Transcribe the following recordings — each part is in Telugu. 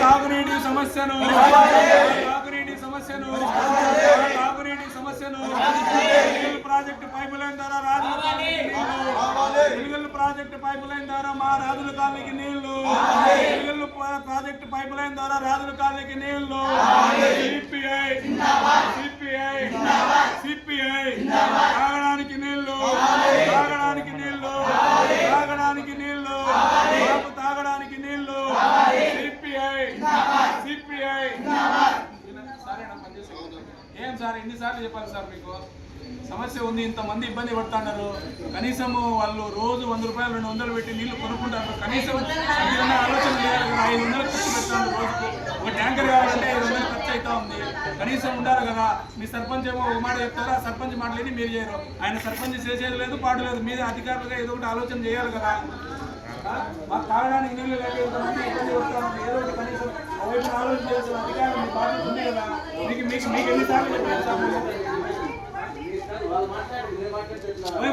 తాగునీటి సమస్యను. తాగునీటి సమస్యను. తాగునీటి సమస్యను. ప్రాజెక్టు పైపు లైన్ ద్వారా రాజుల ప్రాజెక్టు పైపు లైన్ ద్వారా మా రాజుల కాలనీకి నీళ్ళు. ప్రాజెక్టు పైపు లైన్ ద్వారా రాజుల కాలనీకి నీళ్ళు సిపిఐ సిపిఐ సిపిఐ తాగడానికి నీళ్ళు తాగడానికి నీళ్ళు తాగడానికి నీళ్ళు మాకు తాగడానికి నీళ్ళు సిపిఐ సిపిఐ. ఏం సార్ ఎన్నిసార్లు చెప్పాలి సార్ మీకు? సమస్య ఉంది ఇంతమంది ఇబ్బంది పడుతున్నారు. కనీసం వాళ్ళు రోజు వంద రూపాయలు రెండు వందలు పెట్టి నీళ్ళు కొనుక్కుంటారు. కనీసం ఆలోచన చేయాలి కదా ఐదు వందలు ఖర్చు పెడతాను రోజుకు. ఒక ట్యాంకర్ కావాలంటే ఐదు వందలు ఖర్చు అవుతా ఉంది. కనీసం ఉండాలి కదా. మీ సర్పంచ్ ఏమో ఒక మాట చెప్తారా? సర్పంచ్ మాట్లాడి మీరు చేయరు. ఆయన సర్పంచ్ చేసేది లేదు పాటు లేదు. మీద అధికారులుగా ఏదో ఒకటి ఆలోచన చేయాలి కదా. మాకు తాగడానికి నీళ్ళు లేకపోతే ఇబ్బంది పడుతున్నాం ఏదో ఒకటి కనీసం ఒకటి ఆలోచన చేయాల్సిన అధికారం మీ బాధ్యత ఉంది కదా. మీకు మీకు మీకు ఎన్నిసార్లు చెప్పారు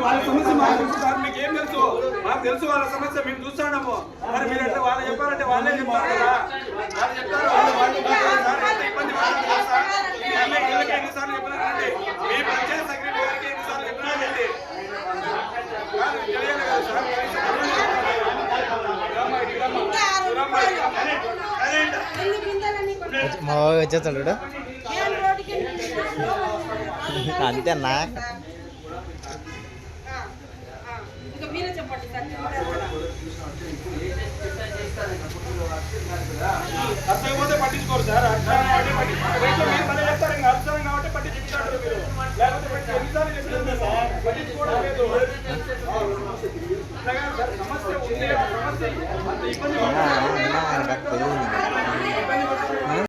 వాళ్ళ సమస్య మాకు తెలుసు సార్ మీకు ఏం తెలుసు? మాకు తెలుసు వాళ్ళ సమస్య మేము చూస్తున్నాము. మరి మీరు అంటే వాళ్ళు చెప్పారంటే వాళ్ళే చెప్తారు కదా. వాళ్ళు చెప్తారు వాళ్ళు వాళ్ళు సార్ ఎంత ఇబ్బంది పడుతుంది ఎన్నిసార్లు చెప్పినారండి మీ పంచాయత్ సెక్రటరీ గారికి ఎన్నిసార్లు తెలియాలి కదా సార్. మా బాబు వచ్చేస్తాడు చూడు. ఏం అంతేనా అర్థమైపోతే పట్టించుకోరు సార్ అర్థం కాబట్టి పట్టించుకోరు అర్థం కాబట్టి మీరు లేకపోతే ఎన్నిసార్లు సార్ పట్టించుకోవడం లేదు సమస్య ఉంది సమస్య అంత ఇబ్బంది